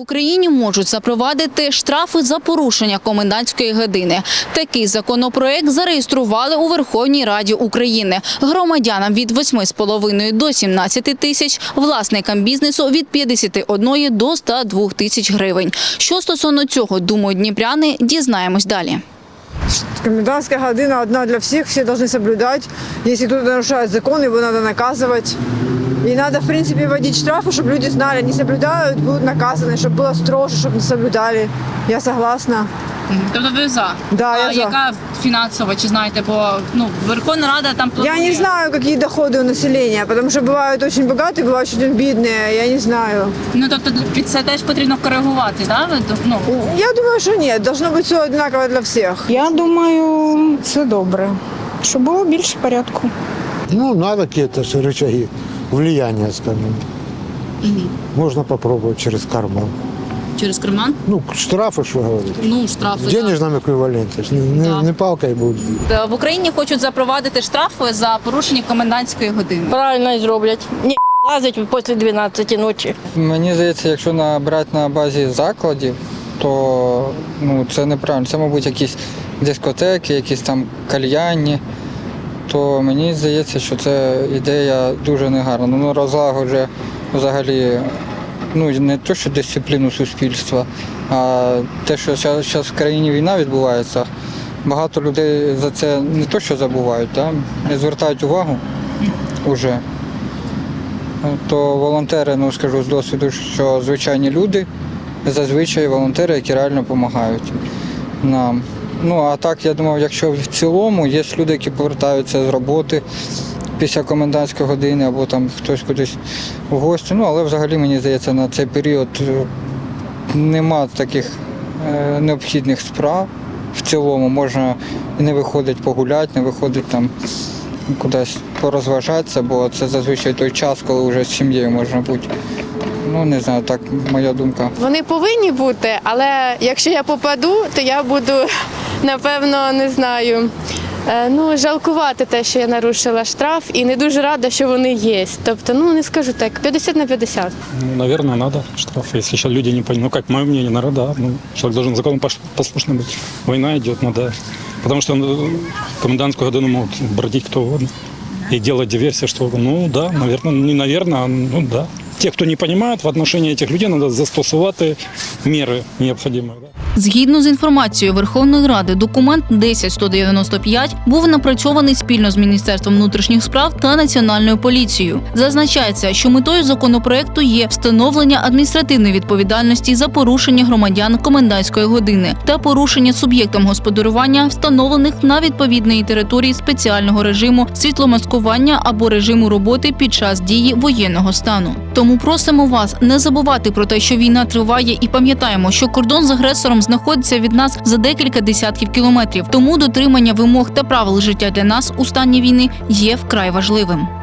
Україні можуть запровадити штрафи за порушення комендантської години. Такий законопроект зареєстрували у Верховній Раді України. Громадянам від 8,5 до 17 тисяч, власникам бізнесу від 51 до 102 тисяч гривень. Що стосовно цього думають дніпряни, дізнаємось далі. Комендантская година одна для всех, все должны соблюдать. Если кто-то нарушает закон, его надо наказывать. И надо, в принципе, вводить штрафы, чтобы люди знали, не соблюдают, будут наказаны, чтобы было строже, чтобы не соблюдали. Я согласна. Тобто ви за? Да, я за. яка фінансова, чи знаєте, бо ну Верховна Рада там Я не знаю, какие доходы у населения, потому что бывают очень богатые, бывают очень бедные, я не знаю. Ну тобто під це теж потрібно коригувати, да? Ну Я думаю, что нет, должно быть все одинаково для всех. Я думаю, це добре, щоб було більше порядку. Ну, надо какие-то ж рычаги влияния, скажем. Можно попробовать через карман. через карман. Ну, штрафы, что говорить. Ну штрафи. В денежном эквиваленте. ж Не, не, Да. не палкой будет. да. В Україні хочуть запровадити штрафи за порушення комендантської години. Правильно зроблять. Ні, лазить після 12 ночі. Мені здається, якщо набрати на базі закладів, то ну, це неправильно. Це, мабуть, якісь дискотеки, якісь там кальянні. То мені здається, що це ідея дуже негарна. Ну, розлагоджує взагалі ну, не те, що дисципліну суспільства, а те, що зараз в країні війна відбувається. Багато людей за це не то, що забувають, да? не звертають увагу вже то волонтери, ну скажу з досвіду, що звичайні люди, зазвичай волонтери, які реально допомагають нам. Ну а так, я думав, якщо в цілому є люди, які повертаються з роботи після комендантської години або там хтось кудись в гості. Ну, але взагалі мені здається, на цей період е, нема таких е, необхідних справ. В цілому можна і не виходить погуляти, не виходить там кудись порозважатися, бо це зазвичай той час, коли вже з сім'єю можна бути. Ну, не знаю, так моя думка. Вони повинні бути, але якщо я попаду, то я буду напевно не знаю. е, Ну, жалкувати те, що я нарушила штраф, і не дуже рада, що вони є. Тобто, ну не скажу так, 50 на 50. Ну, наверное, надо штраф. Если сейчас люди не понимают, ну, как мое мнение, наверное, да. Ну, человек должен закону пош- послушным быть. Война идет, надо. Потому что ну, комендантскую годину могут бродить кто угодно и делать диверсии, что угодно. Ну, да, наверное, не наверное, а ну, да. Те, кто не понимает, в отношении этих людей надо застосувати меры необходимые. Да. Згідно з інформацією Верховної Ради, документ 10195 був напрацьований спільно з Міністерством внутрішніх справ та Національною поліцією. Зазначається, що метою законопроекту є встановлення адміністративної відповідальності за порушення громадян комендантської години та порушення суб'єктом господарювання, встановлених на відповідній території спеціального режиму світломаскування або режиму роботи під час дії воєнного стану. Тому просимо вас не забувати про те, що війна триває, і пам'ятаємо, що кордон з агресором знаходиться від нас за декілька десятків кілометрів. Тому дотримання вимог та правил життя для нас у стані війни є вкрай важливим.